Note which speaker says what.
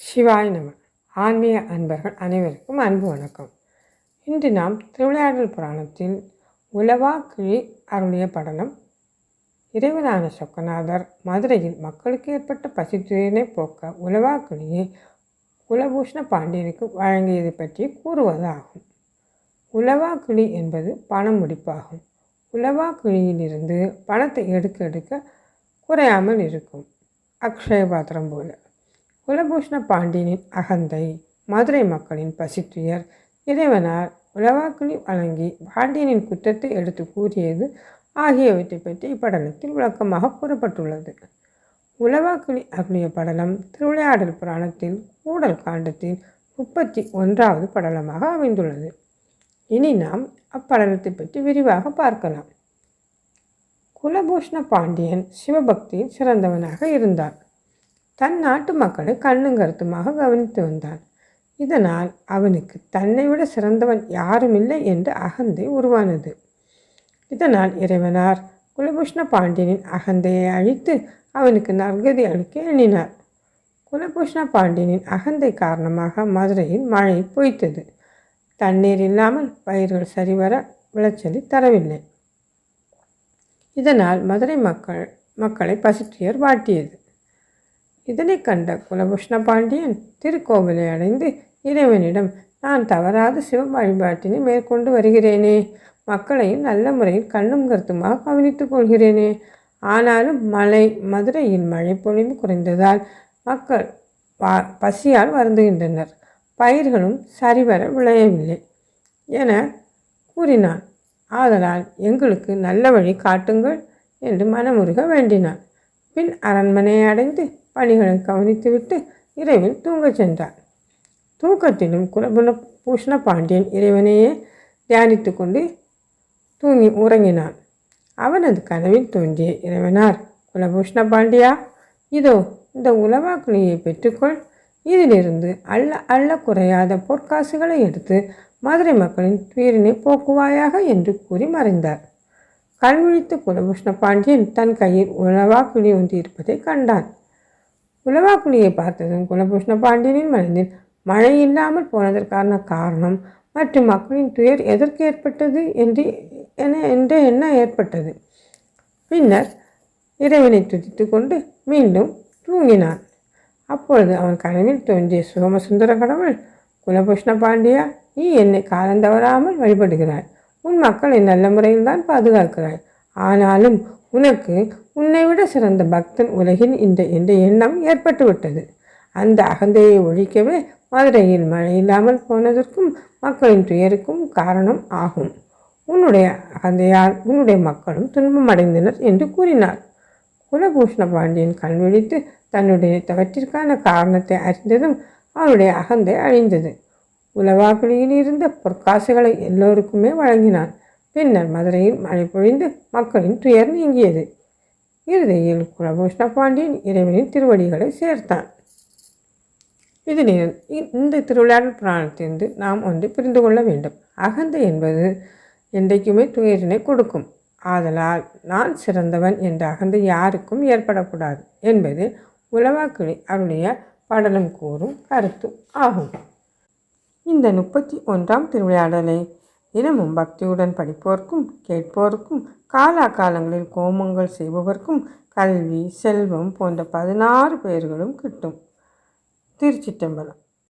Speaker 1: சிவாய் நம. ஆன்மீக அன்பர்கள் அனைவருக்கும் அன்பு வணக்கம். இன்று நாம் திருவிளையாடல் புராணத்தில் உலவா கிழி அருளிய படனம் இறைவனான சொக்கநாதர் மதுரையில் மக்களுக்கு ஏற்பட்ட பசித்துயிரினை போக்க உலவா கிளியை குலபூஷண பாண்டியனுக்கு வழங்கியது பற்றி கூறுவதாகும். உலவா கிளி என்பது பணம் முடிப்பாகும். உலவா கிளியிலிருந்து பணத்தை எடுக்க எடுக்க குறையாமல் இருக்கும். அக்ஷய பாத்திரம் போல. குலபூஷண பாண்டியனின் அகந்தை மதுரை மக்களின் பசித்துயர் இறைவனார் உலவாக்கிளி வழங்கி பாண்டியனின் குற்றத்தை எடுத்து கூறியது ஆகியவற்றை பற்றி இப்படலத்தில் விளக்கமாக கூறப்பட்டுள்ளது. உலவாக்கிளி அருளிய படலம் திருவிளையாடல் புராணத்தில் கூடல் காண்டத்தில் முப்பத்தி ஒன்றாவது படலமாக அமைந்துள்ளது. இனி நாம் அப்படலத்தை பற்றி விரிவாக பார்க்கலாம். குலபூஷண பாண்டியன் சிவபக்தியில் சிறந்தவனாக இருந்தான். தன் நாட்டு மக்களை கண்ணும் கருத்துமாக கவனித்து வந்தான். இதனால் அவனுக்கு தன்னை விட சிறந்தவன் யாருமில்லை என்று அகந்தை உருவானது. இதனால் இறைவனார் குலபூஷ்ண பாண்டியனின் அகந்தையை அழித்து அவனுக்கு நற்கதி அளிக்க எண்ணினார். குலபூஷ்ண பாண்டியனின் அகந்தை காரணமாக மதுரையில் மழை பொய்த்தது. தண்ணீர் இல்லாமல் பயிர்கள் சரிவர விளைச்சலை தரவில்லை. இதனால் மதுரை மக்கள் மக்களை பசித்துயர் வாட்டியது. இதனை கண்ட குலபுஷ்ண பாண்டியன் திருக்கோவிலை அடைந்து இறைவனிடம் நான் தவறாத சிவ வழிபாட்டினை மேற்கொண்டு வருகிறேனே. மக்களையும் நல்ல முறையில் கண்ணும் கருத்துமாக கவனித்துக் கொள்கிறேனே. ஆனாலும் மழை மதுரையில் மழை பொழிவு குறைந்ததால் மக்கள் பசியால் வருந்துகின்றனர். பயிர்களும் சரிவர விளையவில்லை என கூறினான். ஆதலால் எங்களுக்கு நல்ல வழி காட்டுங்கள் என்று மனமுருக வேண்டினான். பின் அரண்மனையை அடைந்து பணிகளை கவனித்துவிட்டு இரவில் தூங்கச் சென்றார் தூக்கத்திலும் குலபுண பூஷண பாண்டியன் இறைவனையே தியானித்து கொண்டு தூங்கி உறங்கினான். அவனது கனவில் தோன்றிய இறைவனார் குலபூஷண பாண்டியா இதோ இந்த உலவாக்குலியை பெற்றுக்கொள். இதிலிருந்து அள்ள அள்ள குறையாத பொற்காசுகளை எடுத்து மதுரை மக்களின் துயரினை போக்குவாயாக என்று கூறி மறைந்தார். கண்விழித்து குலபூஷ்ண பாண்டியன் தன் கையில் உலவாக்குழி ஒன்று இருப்பதை கண்டான். உலவாக்குழியை பார்த்ததும் குலபூஷ்ண பாண்டியனின் மனதில் மழை இல்லாமல் போனதற்கான காரணம் மற்றும் மக்களின் துயர் எதற்கு ஏற்பட்டது என்று என என்ற எண்ணம் ஏற்பட்டது. பின்னர் இறைவனை துதித்து கொண்டு மீண்டும் தூங்கினான். அப்பொழுது அவன் கனவில் தோன்றிய சோமசுந்தர கடவுள் குலபூஷ்ண பாண்டியா நீ என்னை காலந்தவராமல் வழிபடுகிறாய். உன் மக்களை நல்ல முறையில் தான் பாதுகாக்கிறாய். ஆனாலும் உனக்கு உன்னை விட சிறந்த பக்தன் உலகின் இந்த என்ற எண்ணம் ஏற்பட்டுவிட்டது? அந்த அகந்தையை ஒழிக்கவே மதுரையில் மழை இல்லாமல் போனதற்கும் மக்களின் துயருக்கும் காரணம் ஆகும். உன்னுடைய அகந்தையால் உன்னுடைய மக்களும் துன்பம் அடைந்தனர் என்று கூறினார். குலபூஷண பாண்டியன் கண்விழித்து தன்னுடைய தவற்றிற்கான காரணத்தை அறிந்ததும் அவனுடைய அகந்தை அழிந்தது. உலவாக்குழியில் இருந்த பொற்காசுகளை எல்லோருக்குமே வழங்கினான். பின்னர் மதுரையில் மழை பொழிந்து மக்களின் துயர் நீங்கியது. இறுதியில் குலபூஷ்ண பாண்டியன் இறைவனின் திருவடிகளை சேர்த்தான். இதில் இந்த திருவிளையாடல் புராணத்திலிருந்து நாம் ஒன்று புரிந்து கொள்ள வேண்டும். அகந்தை என்பது என்றைக்குமே துயரினை கொடுக்கும். ஆதலால் நான் சிறந்தவன் என்ற அகந்தை யாருக்கும் ஏற்படக்கூடாது என்பது உலவாக்கிளி அவருடைய படலம் கூறும் கருத்து ஆகும். இந்த முப்பத்தி ஒன்றாம் திருவிளையாடலை தினமும் பக்தியுடன் படிப்போர்க்கும் கேட்போருக்கும் காலா காலங்களில் கோமங்கள் செய்பவர்க்கும் கல்வி செல்வம் போன்ற பதினாறு பெயர்களும் கிட்டும். திருச்சிட்டம்பலம்